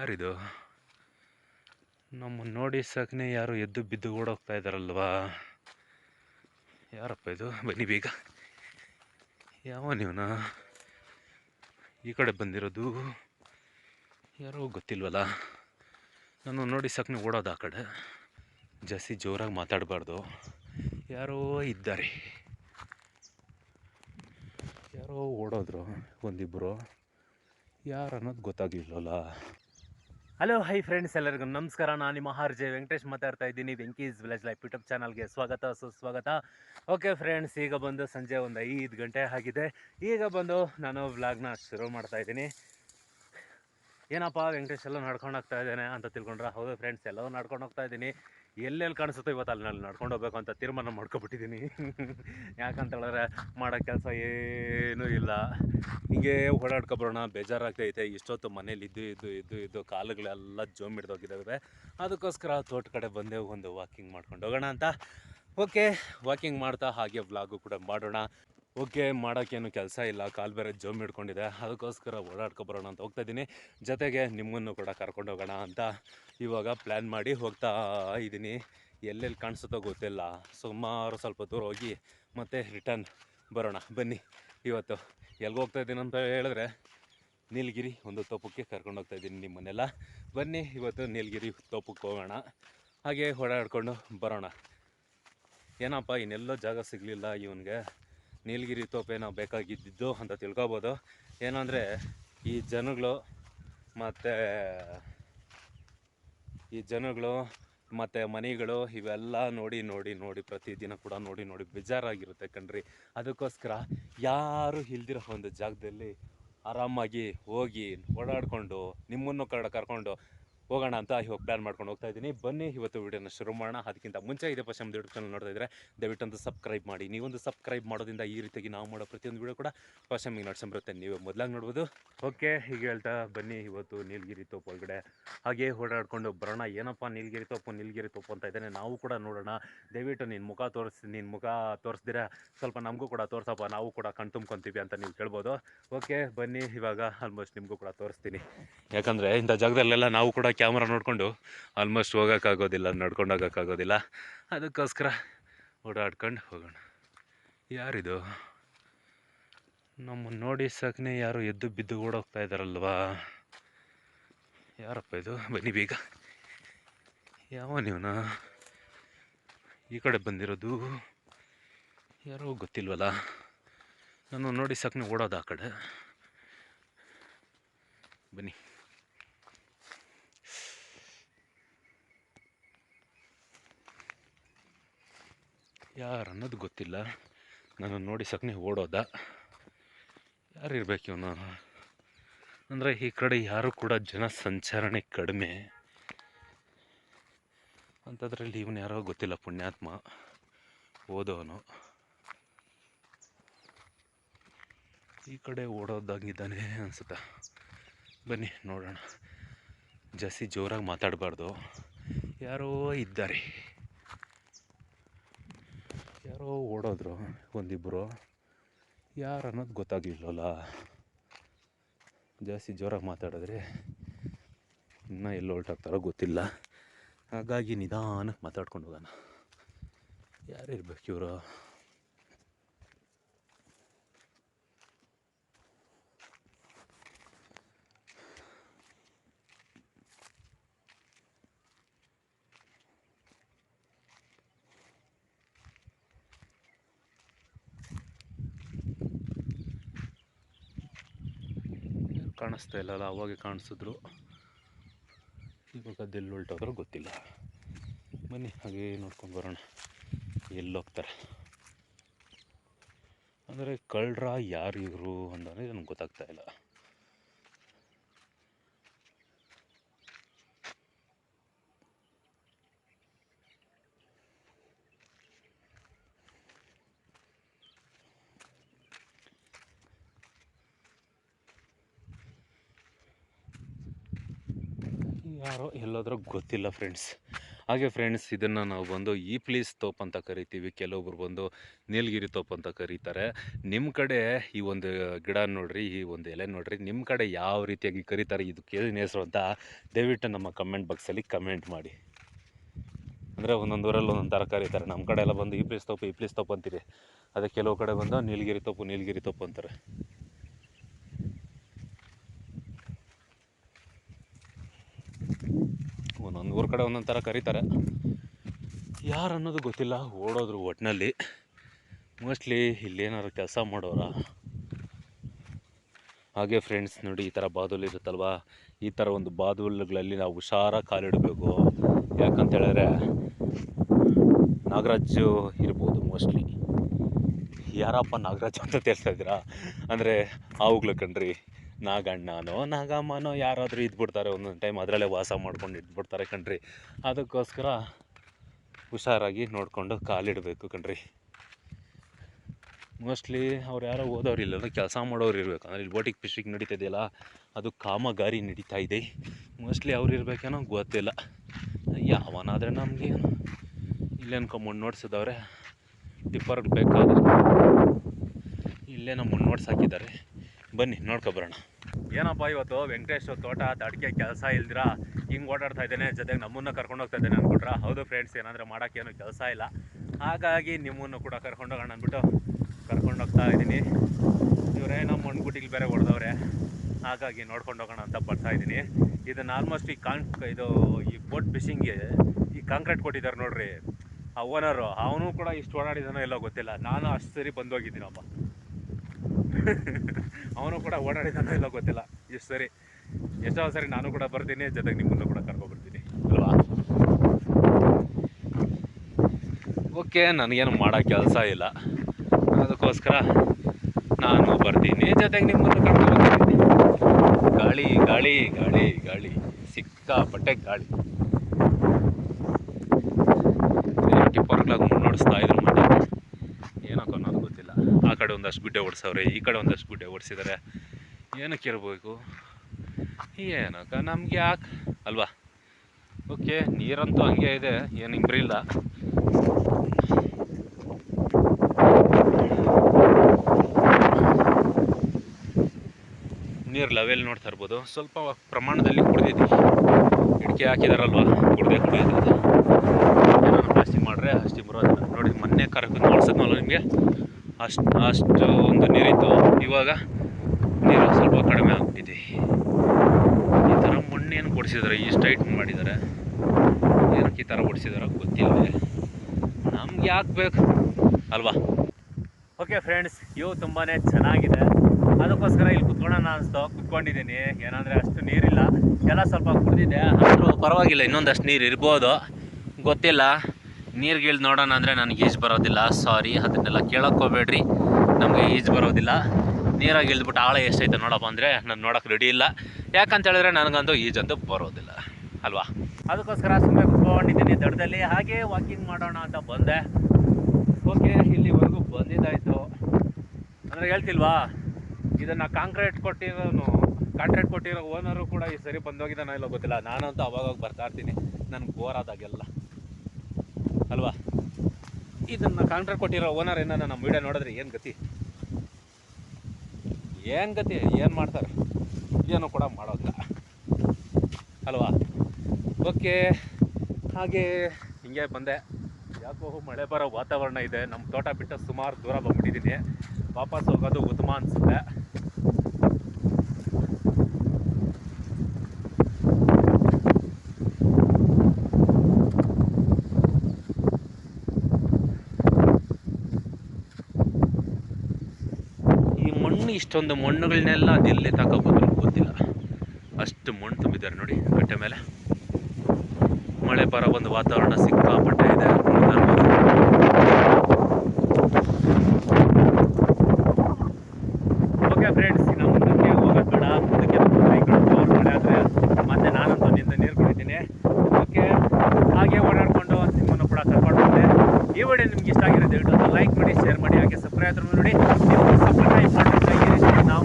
ಯಾರಿದು? ನಮ್ಮನ್ನು ನೋಡಿ ಸಾಕನೆ ಯಾರು ಎದ್ದು ಬಿದ್ದು ಓಡೋಗ್ತಾ ಇದ್ದಾರಲ್ವಾ? ಯಾರಪ್ಪ ಇದು? ಬನ್ನಿ ಬೇಗ. ಯಾವ ನೀವನ? ಈ ಕಡೆ ಬಂದಿರೋದು? ಯಾರೋ ಗೊತ್ತಿಲ್ವಲ್ಲ? ನಾನು ನೋಡಿ ಸಾಕನೆ ಓಡೋದು ಆ ಕಡೆ. ಜಾಸ್ತಿ ಜೋರಾಗಿ ಮಾತಾಡಬಾರ್ದು. ಯಾರೋ ಇದ್ದಾರೆ. ಯಾರೋ ಓಡೋದ್ರು ಒಂದಿಬ್ಬರು ಯಾರು ಅನ್ನೋದು ಗೊತ್ತಾಗ್ಲಿಲ್ವಲ್ಲ ಹಲೋ ಹೈ ಫ್ರೆಂಡ್ಸ್ ಎಲ್ಲರಿಗೂ ನಮಸ್ಕಾರ. ನಾನು ನಿಮ್ಮ ಆರ್ ಜೆ ವೆಂಕಟೇಶ್ ಮಾತಾಡ್ತಾ ಇದ್ದೀನಿ. ವೆಂಕೀಸ್ ವಿಲೇಜ್ ಲೈಫ್ ಯೂಟ್ಯೂಬ್ ಚಾನಲ್ಗೆ ಸ್ವಾಗತ, ಸುಸ್ವಾಗತ. ಓಕೆ ಫ್ರೆಂಡ್ಸ್ ಈಗ ಬಂದು ಸಂಜೆ ಒಂದು ಐದು ಗಂಟೆ ಆಗಿದೆ. ಈಗ ಬಂದು ನಾನು ವ್ಲಾಗ್ನ ಶುರು ಮಾಡ್ತಾ ಇದ್ದೀನಿ. ಏನಪ್ಪ ವೆಂಕಟೇಶ್ ಎಲ್ಲ ನಡ್ಕೊಂಡು ಹೋಗ್ತಾ ಇದ್ದೇನೆ ಅಂತ ತಿಳ್ಕೊಂಡ್ರೆ? ಹೌದು ಫ್ರೆಂಡ್ಸ್ ಎಲ್ಲವೂ ನಡ್ಕೊಂಡು ಹೋಗ್ತಾ ಇದ್ದೀನಿ. ಎಲ್ಲೆಲ್ಲಿ ಕಾಣಿಸುತ್ತೋ ಇವತ್ತು ಅಲ್ಲಿ ನಾನು ನಡ್ಕೊಂಡು ಹೋಗ್ಬೇಕು ಅಂತ ತೀರ್ಮಾನ ಮಾಡ್ಕೊಬಿಟ್ಟಿದ್ದೀನಿ. ಯಾಕಂತ ಹೇಳಿದ್ರೆ ಮಾಡೋ ಕೆಲಸ ಏನೂ ಇಲ್ಲ. ಹಿಂಗೆ ಓಡಾಡ್ಕೊಬರೋಣ ಬೇಜಾರಾಗ್ತೈತೆ ಇಷ್ಟೊತ್ತು ಮನೇಲಿ ಇದ್ದು ಇದ್ದು ಇದ್ದು ಇದ್ದು ಕಾಲುಗಳೆಲ್ಲ ಜೋಮ್ ಹಿಡ್ದೋಗಿದ್ದಾವೆ ಅದಕ್ಕೋಸ್ಕರ ತೋಟ ಕಡೆ ಬಂದೆ, ಒಂದು ವಾಕಿಂಗ್ ಮಾಡ್ಕೊಂಡು ಹೋಗೋಣ ಅಂತ. ಓಕೆ ವಾಕಿಂಗ್ ಮಾಡ್ತಾ ಹಾಗೆ ವ್ಲಾಗು ಕೂಡ ಮಾಡೋಣ. ಓಕೆ ಮಾಡೋಕ್ಕೇನು ಕೆಲಸ ಇಲ್ಲ, ಕಾಲು ಬೇರೆ ಜೋಮ್ ಹಿಡ್ಕೊಂಡಿದೆ. ಅದಕ್ಕೋಸ್ಕರ ಓಡಾಡ್ಕೊಬರೋಣ ಅಂತ ಹೋಗ್ತಾ ಇದ್ದೀನಿ. ಜೊತೆಗೆ ನಿಮ್ಮನ್ನು ಕೂಡ ಕರ್ಕೊಂಡು ಹೋಗೋಣ ಅಂತ ಇವಾಗ ಪ್ಲ್ಯಾನ್ ಮಾಡಿ ಹೋಗ್ತಾ ಇದ್ದೀನಿ. ಎಲ್ಲೆಲ್ಲಿ ಕಾಣಿಸುತ್ತೋ ಗೊತ್ತಿಲ್ಲ. ಸುಮಾರು ಸ್ವಲ್ಪ ದೂರ ಹೋಗಿ ಮತ್ತೆ ರಿಟರ್ನ್ ಬರೋಣ. ಬನ್ನಿ, ಇವತ್ತು. ಎಲ್ಗೆ ಹೋಗ್ತಾ ಇದ್ದೀನಿ ಅಂತ ಹೇಳಿದ್ರೆ, ನೀಲಗಿರಿ ಒಂದು ತೋಪಕ್ಕೆ ಕರ್ಕೊಂಡು ಹೋಗ್ತಾ ಇದ್ದೀನಿ ನಿಮ್ಮನ್ನೆಲ್ಲ. ಬನ್ನಿ, ಇವತ್ತು ನೀಲಗಿರಿ ತೋಪಕ್ಕೆ ಹೋಗೋಣ. ಹಾಗೆ ಓಡಾಡ್ಕೊಂಡು ಬರೋಣ. ಏನಪ್ಪ, ಇನ್ನೆಲ್ಲೋ ಜಾಗ ಸಿಗಲಿಲ್ಲ ಇವನಿಗೆ. ನೀಲಗಿರಿ ತೋಪೇನೋ ಬೇಕಾಗಿದ್ದಿದ್ದು ಅಂತ ತಿಳ್ಕೊಬೋದು. ಏನಂದರೆ, ಈ ಜನಗಳು ಮತ್ತು ಈ ಜನಗಳು ಮತ್ತು ಮನೆಗಳು ಇವೆಲ್ಲ ನೋಡಿ ನೋಡಿ ನೋಡಿ, ಪ್ರತಿದಿನ ಕೂಡ ನೋಡಿ ನೋಡಿ ಬೇಜಾರಾಗಿರುತ್ತೆ ಕಣ್ರಿ. ಅದಕ್ಕೋಸ್ಕರ ಯಾರು ಇಲ್ದಿರೋ ಒಂದು ಜಾಗದಲ್ಲಿ ಆರಾಮಾಗಿ ಹೋಗಿ ಓಡಾಡಿಕೊಂಡು ನಿಮ್ಮನ್ನು ಕಡ ಕರ್ಕೊಂಡು ಹೋಗೋಣ ಅಂತ ಇವಾಗ ಪ್ಲ್ಯಾನ್ ಮಾಡ್ಕೊಂಡು ಹೋಗ್ತಾ ಇದ್ದೀನಿ. ಬನ್ನಿ, ಇವತ್ತು ವೀಡಿಯೋನ ಶುರು ಮಾಡೋಣ. ಅದಕ್ಕಿಂತ ಮುಂಚೆ ಇದೆ ಪಶ್ಚಿಮ ಯೂಟ್ಯೂಬ್ ಚಾನಲ್ ನೋಡ್ತಾ ಇದ್ರೆ ದಯವಿಟ್ಟು ಸಬ್ಸ್ಕ್ರೈಬ್ ಮಾಡಿ. ನೀವೊಂದು ಸಬ್ಸ್ಕ್ರೈಬ್ ಮಾಡೋದ್ರಿಂದ ಈ ರೀತಿಯಾಗಿ ನಾವು ಮಾಡೋ ಪ್ರತಿಯೊಂದು ವೀಡಿಯೋ ಕೂಡ ಪಶ್ಚಿಮಿಗೆ ನಡ್ಸಂಬರುತ್ತೆ ನೀವು ಮೊದಲಾಗಿ ನೋಡ್ಬೋದು. ಓಕೆ, ಹೀಗೆ ಹೇಳ್ತಾ ಬನ್ನಿ. ಇವತ್ತು ನೀಲಗಿರಿ ತೋಪು ಒಳಗಡೆ ಹಾಗೆ ಓಡಾಡ್ಕೊಂಡು ಬರೋಣ. ಏನಪ್ಪ ನೀಲಗಿರಿ ತೋಪು ನೀಲಗಿರಿ ತೋಪು ಅಂತ ಇದ್ದಾನೆ. ನಾವು ಕೂಡ ನೋಡೋಣ. ದಯವಿಟ್ಟು ನಿನ್ನ ಮುಖ ತೋರಿಸಿ ನಿನ್ನ ಮುಖ ತೋರಿಸ್ದಿರ? ಸ್ವಲ್ಪ ನಮಗೂ ಕೂಡ ತೋರಿಸಪ್ಪ. ನಾವು ಕೂಡ ಕಣ್ ತುಂಬ್ಕೊತೀವಿ ಅಂತ ನೀವು ಕೇಳ್ಬೋದು ಓಕೆ, ಬನ್ನಿ. ಇವಾಗ ಆಲ್ಮೋಸ್ಟ್ ನಿಮಗೂ ಕೂಡ ತೋರಿಸ್ತೀನಿ. ಯಾಕಂದರೆ ಇಂಥ ಜಾಗದಲ್ಲೆಲ್ಲ ನಾವು ಕೂಡ ಕ್ಯಾಮ್ರಾ ನೋಡಿಕೊಂಡು ಆಲ್ಮೋಸ್ಟ್ ಹೋಗೋಕ್ಕಾಗೋದಿಲ್ಲ, ನಡ್ಕೊಂಡು ಹೋಗೋಕ್ಕಾಗೋದಿಲ್ಲ. ಅದಕ್ಕೋಸ್ಕರ ಓಡಾಡ್ಕೊಂಡು ಹೋಗೋಣ. ಯಾರಿದು? ನಮ್ಮನ್ನು ನೋಡಿ ಸಾಕನೆ ಯಾರು ಎದ್ದು ಬಿದ್ದು ಓಡೋಗ್ತಾ ಇದ್ದಾರಲ್ವಾ ಯಾರಪ್ಪ ಇದು? ಬನ್ನಿ ಬೇಗ. ಯಾವ ನೀವನ? ಈ ಕಡೆ ಬಂದಿರೋದು? ಯಾರೋ ಗೊತ್ತಿಲ್ವಲ್ಲ? ನಾನು ನೋಡಿ ಸಾಕನೆ ಓಡೋದು ಆ ಕಡೆ. ಬನ್ನಿ. ಯಾರು ಅನ್ನೋದು ಗೊತ್ತಿಲ್ಲ. ನಾನು ನೋಡಿ ಸಕ್ನೆ ಓಡೋದ. ಯಾರು ಇರಬೇಕು ಇವನು? ಅಂದರೆ ಈ ಕಡೆ ಯಾರು ಕೂಡ ಜನ ಸಂಚಾರಣೆ ಕಡಿಮೆ. ಅಂಥದ್ರಲ್ಲಿ ಇವನು ಯಾರೋ ಗೊತ್ತಿಲ್ಲ, ಪುಣ್ಯಾತ್ಮ. ಓದೋನು. ಈ ಕಡೆ ಓಡೋದಾಗಿದ್ದಾನೆ ಅನಿಸುತ್ತೆ. ಬನ್ನಿ, ನೋಡೋಣ. ಜಾಸ್ತಿ ಜೋರಾಗಿ ಮಾತಾಡಬಾರ್ದು. ಯಾರೋ ಇದ್ದಾರೆ. ಯಾರೋ ಓಡೋದ್ರು ಒಂದಿಬ್ಬರು ಯಾರು ಅನ್ನೋದು ಗೊತ್ತಾಗ್ಲಿಲ್ವಲ್ಲ ಜಾಸ್ತಿ ಜೋರಾಗಿ ಮಾತಾಡಿದ್ರೆ ಇನ್ನೂ ಎಲ್ಲಿ ಹೊರಟಾಗ್ತಾರೋ ಗೊತ್ತಿಲ್ಲ. ಹಾಗಾಗಿ ನಿಧಾನಕ್ಕೆ ಮಾತಾಡ್ಕೊಂಡು ಹೋಗೋಣ. ಯಾರು ಇರ್ಬೇಕು ಇವರು? ಕಾಣಿಸ್ತಾ ಇಲ್ಲಲ್ಲ ಅವಾಗೆ ಕಾಣಿಸಿದ್ರು. ಇವಾಗ ಅದೆಲ್ಲಿ ಹೊಲ್ಟೋದ್ರೂ ಗೊತ್ತಿಲ್ಲ. ಬನ್ನಿ, ಹಾಗೆ ನೋಡ್ಕೊಂಡು ಬರೋಣ. ಎಲ್ಲಿ ಹೋಗ್ತಾರೆ? ಅಂದರೆ ಕಳ್ಳರ ಯಾರು ಇವರು ಅಂತಲೇ ನನಗೆ ಗೊತ್ತಾಗ್ತಾ ಇಲ್ಲ. ಯಾರೋ ಎಲ್ಲೋದ್ರೂ ಗೊತ್ತಿಲ್ಲ ಫ್ರೆಂಡ್ಸ್ ಹಾಗೆ ಫ್ರೆಂಡ್ಸ್ ಇದನ್ನು ನಾವು ಬಂದು ಈ ಪ್ಲೀಸ್ ತೋಪ್ ಅಂತ ಕರಿತೀವಿ. ಕೆಲವೊಬ್ರು ಬಂದು ನೀಲಗಿರಿ ತೋಪ್ ಅಂತ ಕರೀತಾರೆ. ನಿಮ್ಮ ಕಡೆ ಈ ಒಂದು ಗಿಡ ನೋಡ್ರಿ, ಈ ಒಂದು ಎಲೆ ನೋಡ್ರಿ ನಿಮ್ಮ ಕಡೆ ಯಾವ ರೀತಿಯಾಗಿ ಕರೀತಾರೆ ಇದು ಕೇಳಿ ಹೆಸರು ಅಂತ ದಯವಿಟ್ಟು ನಮ್ಮ ಕಮೆಂಟ್ ಬಾಕ್ಸಲ್ಲಿ ಕಮೆಂಟ್ ಮಾಡಿ. ಅಂದರೆ ಒಂದೊಂದು ಊರಲ್ಲಿ ಒಂದೊಂದು ಥರ ಕರೀತಾರೆ. ನಮ್ಮ ಕಡೆ ಎಲ್ಲ ಬಂದು ಈ ಪ್ಲೀಸ್ ತೋಪು, ಈ ಪ್ಲೀಸ್ ತೋಪ್ ಅಂತೀರಿ. ಅದೇ ಕೆಲವು ಕಡೆ ಬಂದು ನೀಲಗಿರಿ ತೋಪು ನೀಲಗಿರಿ ತೋಪು ಅಂತಾರೆ ಒಂದೊಂದು ಊರ ಕಡೆ ಒಂದೊಂದು ಥರ ಕರೀತಾರೆ. ಯಾರು ಅನ್ನೋದು ಗೊತ್ತಿಲ್ಲ, ಓಡೋದ್ರು ಒಟ್ಟಿನಲ್ಲಿ ಮೋಸ್ಟ್ಲಿ ಇಲ್ಲೇನಾದ್ರು ಕೆಲಸ ಮಾಡೋರ? ಹಾಗೆ ಫ್ರೆಂಡ್ಸ್ ನೋಡಿ ಈ ಥರ ಬಾದುಲ್ ಇರುತ್ತಲ್ವಾ? ಈ ಥರ ಒಂದು ಬಾದುಲ್ಗಳಲ್ಲಿ ನಾವು ಹುಷಾರಾಗಿ ಕಾಲಿಡಬೇಕು ಯಾಕಂತ ಹೇಳಿದ್ರೆ ನಾಗರಾಜು ಇರ್ಬೋದು ಮೋಸ್ಟ್ಲಿ ಯಾರಪ್ಪ ನಾಗರಾಜ್ ಅಂತ ತಿಳಿಸ್ತಾ ಇದ್ದೀರಾ? ಅಂದರೆ ಹಾವುಗಳು ಕಣ್ರಿ. ನಾಗಣ್ಣನೋ, ನಾಗಮ್ಮನೋ ಯಾರಾದರೂ ಇದ್ಬಿಡ್ತಾರೆ ಒಂದೊಂದು ಟೈಮ್ ಅದರಲ್ಲೇ ವಾಸ ಮಾಡ್ಕೊಂಡು ಇದ್ಬಿಡ್ತಾರೆ ಕಣ್ರಿ. ಅದಕ್ಕೋಸ್ಕರ ಹುಷಾರಾಗಿ ನೋಡಿಕೊಂಡು ಕಾಲಿಡಬೇಕು ಕಣ್ರಿ. ಮೋಸ್ಟ್ಲಿ ಅವ್ರು ಯಾರೋ ಓದೋರು ಇಲ್ಲ ಕೆಲಸ ಮಾಡೋರು ಇರಬೇಕು. ಅಂದರೆ ಇಲ್ಲಿ ಬೋಟಿಗೆ ಫಿಶಿಂಗ್ ನಡೀತಿದೆಯಲ್ಲ, ಅದು ಕಾಮಗಾರಿ ನಡೀತಾ ಇದೆ. ಮೋಸ್ಟ್ಲಿ ಅವ್ರು ಇರಬೇಕೇನೋ ಗೊತ್ತಿಲ್ಲ. ಯಾವನಾದರೆ ನಮಗೆ ಇಲ್ಲೇನು ಕಮ್ಮಣ್ಣು ನೋಡ್ಸಿದವ್ರೆ, ಟಿಪ್ಪರ್ಗೆ ಬೇಕಾದ್ರೆ ಇಲ್ಲೇ ನಮ್ಮ ಮುನ್ನೋಡ್ಸಾಕಿದ್ದಾರೆ. ಬನ್ನಿ ನೋಡ್ಕೊಬರೋಣ ಏನಪ್ಪ ಇವತ್ತು ವೆಂಕಟೇಶ್ ತೋಟ, ಅಡಿಕೆ ಕೆಲಸ ಇಲ್ದಿರಾ? ಹಿಂಗೆ ಓಡಾಡ್ತಾ ಇದ್ದೇನೆ, ಜೊತೆಗೆ ನಮ್ಮನ್ನು ಕರ್ಕೊಂಡು ಹೋಗ್ತಾ ಇದ್ದೇನೆ ಅಂದ್ಬಿಟ್ರೆ ಹೌದು ಫ್ರೆಂಡ್ಸ್ ಏನಂದರೆ ಮಾಡೋಕ್ಕೇನು ಕೆಲಸ ಇಲ್ಲ. ಹಾಗಾಗಿ ನಿಮ್ಮನ್ನು ಕೂಡ ಕರ್ಕೊಂಡು ಹೋಗೋಣ ಅಂದ್ಬಿಟ್ಟು ಕರ್ಕೊಂಡು ಹೋಗ್ತಾ ಇದ್ದೀನಿ. ಇವರೇ ನಮ್ಮ ಮಣ್ಗುಟ್ಟಿಗೆ ಬೇರೆ ಹೊಡೆದವ್ರೆ. ಹಾಗಾಗಿ ನೋಡ್ಕೊಂಡು ಹೋಗೋಣ ಅಂತ ಬರ್ತಾ ಇದ್ದೀನಿ. ಇದನ್ನು ಆಲ್ಮೋಸ್ಟ್ ಈ ಕಾಂಕ್ ಇದು ಈ ಬೋಟ್ ಫಿಶಿಂಗ್ಗೆ ಈ ಕಾಂಕ್ರೀಟ್ ಕೊಟ್ಟಿದ್ದಾರೆ ನೋಡ್ರಿ. ಆ ಓನರು ಅವನು ಕೂಡ ಇಷ್ಟು ಓಡಾಡಿದಾನೋ ಎಲ್ಲೋ ಗೊತ್ತಿಲ್ಲ. ನಾನು ಅಷ್ಟು ಸರಿ ಬಂದೋಗಿದ್ದೀನಪ್ಪ ಅವನು ಕೂಡ ಓಡಾಡಿದಾನೋ ಇಲ್ಲ ಗೊತ್ತಿಲ್ಲ. ಎಷ್ಟು ಸರಿ, ಎಷ್ಟೋ ಸರಿ ನಾನು ಕೂಡ ಬರ್ತೀನಿ, ಜೊತೆಗೆ ನಿಮ್ಮನ್ನು ಕೂಡ ಕರ್ಕೊಬರ್ತೀನಿ ಅಲ್ವಾ? ಓಕೆ, ನನಗೇನು ಮಾಡೋ ಕೆಲಸ ಇಲ್ಲ. ಅದಕ್ಕೋಸ್ಕರ ನಾನು ಬರ್ತೀನಿ, ಜೊತೆಗೆ ನಿಮ್ಮನ್ನು ಕರ್ಕೊಬರ್ತೀನಿ ಗಾಳಿ ಗಾಳಿ ಗಾಳಿ ಗಾಳಿ. ಸಿಕ್ಕಾಪಟ್ಟೆ ಗಾಳಿ. ಟಿಪ್ಪರ್ಗಳಾಗ ಮುನ್ನಡೆಸ್ತಾ ಇದ್ರು ಮತ್ತೆ ಏನಕ್ಕೋ ಅನ್ನೋದು ಗೊತ್ತಿಲ್ಲ ಆ ಕಡೆ ಒಂದಷ್ಟು ಗುಡ್ಡೆ ಓಡಿಸವ್ರೆ, ಈ ಕಡೆ ಒಂದಷ್ಟು ಗುಡ್ಡೆ ಓಡಿಸಿದ್ದಾರೆ ಏನಕ್ಕೆ ಇರಬೇಕು ಏನಕ್ಕ, ನಮ್ಗೆ ಯಾಕೆ? ಅಲ್ವಾ? ಓಕೆ, ನೀರಂತೂ ಹಂಗೆ ಇದೆ, ಏನು ಇಂಬ್ರಿಲ್ಲ ನೀರು ಲೆವೆಲ್ ನೋಡ್ತಾ ಇರ್ಬೋದು. ಸ್ವಲ್ಪ ಪ್ರಮಾಣದಲ್ಲಿ ಕುಡ್ದಿದ್ವಿ. ಇಡಿಕೆ ಹಾಕಿದಾರಲ್ವ? ಕುಡ್ದೆ ಕುಡಿಯೋದು ಪ್ಲಾಸ್ಟಿಕ್ ಮಾಡ್ರೆ ಅಷ್ಟೇ ಬರೋದಿಲ್ಲ ನೋಡಿ, ಮೊನ್ನೆ ಕರ್ಕೊಂಡು ನೋಡ್ಸಿದ್ನಲ್ಲ ನಿಮಗೆ? ಅಷ್ಟು ಅಷ್ಟು ಒಂದು ನೀರಿತ್ತು ಇವಾಗ ನೀರು ಸ್ವಲ್ಪ ಕಡಿಮೆ ಆಗ್ಬಿಟ್ಟಿದೆ ಈ ಥರ ಮಣ್ಣೇನು ಕೊಡಿಸಿದ್ದಾರೆ ಈ ಹೈಟ್ ಮಾಡಿದ್ದಾರೆ ಏನಕ್ಕೆ ಈ ಥರ ಕೊಡಿಸಿದಾರ ಗೊತ್ತಿಲ್ಲ ನಮ್ಗೆ ಯಾಕೆ ಬೇಕು ಅಲ್ವಾ? ಓಕೆ ಫ್ರೆಂಡ್ಸ್ ಇವು ತುಂಬಾ ಚೆನ್ನಾಗಿದೆ. ಅದಕ್ಕೋಸ್ಕರ ಇಲ್ಲಿ ಕುತ್ಕೊಳ್ಳೋಣ ಅನಿಸ್ತು ಕುತ್ಕೊಂಡಿದ್ದೀನಿ. ಏನಂದರೆ ಅಷ್ಟು ನೀರಿಲ್ಲ. ಎಲ್ಲ ಸ್ವಲ್ಪ ಕುಡಿದಿದೆ. ಆದರೂ ಪರವಾಗಿಲ್ಲ ಇನ್ನೊಂದಷ್ಟು ನೀರು ಇರ್ಬೋದು. ಗೊತ್ತಿಲ್ಲ. ನೀರ್ಗಿಳ್ದು ನೋಡೋಣ ಅಂದರೆ ನನಗೆ ಈಜು ಬರೋದಿಲ್ಲ ಸಾರಿ ಅದನ್ನೆಲ್ಲ ಕೇಳೋಕ್ಕೋಬೇಡ್ರಿ ನಮಗೆ ಈಜು ಬರೋದಿಲ್ಲ. ನೀರಾಗಿ ಇಳಿದ್ಬಿಟ್ಟು ಆಳ ಎಷ್ಟೈತೆ ನೋಡಪ್ಪ ಅಂದರೆ ನಾನು ನೋಡೋಕೆ ರೆಡಿ ಇಲ್ಲ. ಯಾಕಂತ ಹೇಳಿದ್ರೆ ನನಗಂತೂ ಈಜಂತೂ ಬರೋದಿಲ್ಲ. ಅಲ್ವಾ? ಅದಕ್ಕೋಸ್ಕರ ಸುಮ್ಮನೆ ಕುತ್ಕೊಂಡಿದ್ದೀನಿ ದಡದಲ್ಲಿ. ಹಾಗೆ ವಾಕಿಂಗ್ ಮಾಡೋಣ ಅಂತ ಬಂದೆ. ಓಕೆ ಇಲ್ಲಿವರೆಗೂ ಬಂದಿದ್ದಾಯಿತು. ಅಂದರೆ ಹೇಳ್ತಿಲ್ವಾ? ಇದನ್ನು ಕಾಂಕ್ರೀಟ್ ಕೊಟ್ಟಿರೋನು ಕಾಂಟ್ರಾಕ್ಟ್ ಕೊಟ್ಟಿರೋ ಓನರು ಕೂಡ ಈ ಸರಿ ಬಂದೋಗಿದ್ದಾನೋ ಇಲ್ಲೋ ಗೊತ್ತಿಲ್ಲ. ನಾನಂತೂ ಅವಾಗ ಬರ್ತಾ ಇರ್ತೀನಿ. ನನಗೆ ಬೋರ್ ಆದಾಗೆಲ್ಲ. ಅಲ್ವಾ? ಇದನ್ನು ಕಾಂಟ್ರಾಕ್ಟ್ ಕೊಟ್ಟಿರೋ ಓನರ್ ಏನಾರ ನಮ್ಮ ವಿಡಿಯೋ ನೋಡಿದ್ರೆ ಏನು ಗತಿ? ಏನು ಗತಿ? ಏನು ಮಾಡ್ತಾರೆ? ಏನು ಕೂಡ ಮಾಡೋದಿಲ್ಲ. ಅಲ್ವಾ? ಓಕೆ. ಹಾಗೆ ಹಿಂಗೆ ಬಂದೆ. ಯಾಕೋ ಮಳೆ ಬರೋ ವಾತಾವರಣ ಇದೆ. ನಮ್ಮ ತೋಟ ಬಿಟ್ಟು ಸುಮಾರು ದೂರ ಬಂದ್ಬಿಟ್ಟಿದ್ದೀನಿ ವಾಪಸ್ ಹೋಗೋದು ಉತ್ತಮ ಅನಿಸುತ್ತೆ ಈ ಇಷ್ಟೊಂದು ಮಣ್ಣುಗಳನ್ನೆಲ್ಲ ಅದೆಲ್ಲಿ ತಗೊಬೋದು ಗೊತ್ತಿಲ್ಲ. ಅಷ್ಟು ಮಣ್ಣು ತುಂಬಿದ್ದಾರೆ ನೋಡಿ ಕಟ್ಟೆ ಮೇಲೆ. ಮಳೆ ಬರೋ ಒಂದು ವಾತಾವರಣ ಸಿಕ್ಕಾಪಟ್ಟೆ ಇದೆ ಓಕೆ ಫ್ರೆಂಡ್ಸ್ ಇನ್ನು ಮುಂದಕ್ಕೆ ಹೋಗೋದು ಬೇಡ. ಮುಂದಕ್ಕೆ ಬೈಕ್ಗಳು ಮತ್ತೆ ನಾನಂತೂ ನಿಂದ ನೀರು ಕುಡಿತೀನಿ. ಓಕೆ, ಹಾಗೆ ಓಡಾಡಿಕೊಂಡು ನಿಮ್ಮನ್ನು ಕೂಡ ಕರ್ಕೊಂಡು ಬಂದೆ ಈ ವಿಡಿಯೋ ನಿಮ್ಗೆ ಇಷ್ಟ ಆಗಿರೋ ದಯವಿಟ್ಟು ಲೈಕ್ ಮಾಡಿ ಶೇರ್ ಮಾಡಿ, ಹಾಗೆ ಸಬ್ಸ್ಕ್ರೈಬ್ ಮಾಡಿ ನೋಡಿ. ಸಬ್ಸ್ಕ್ರೈಬ್ ಮಾಡಿದ್ರೆ ಈ ರೀತಿ ನಾವು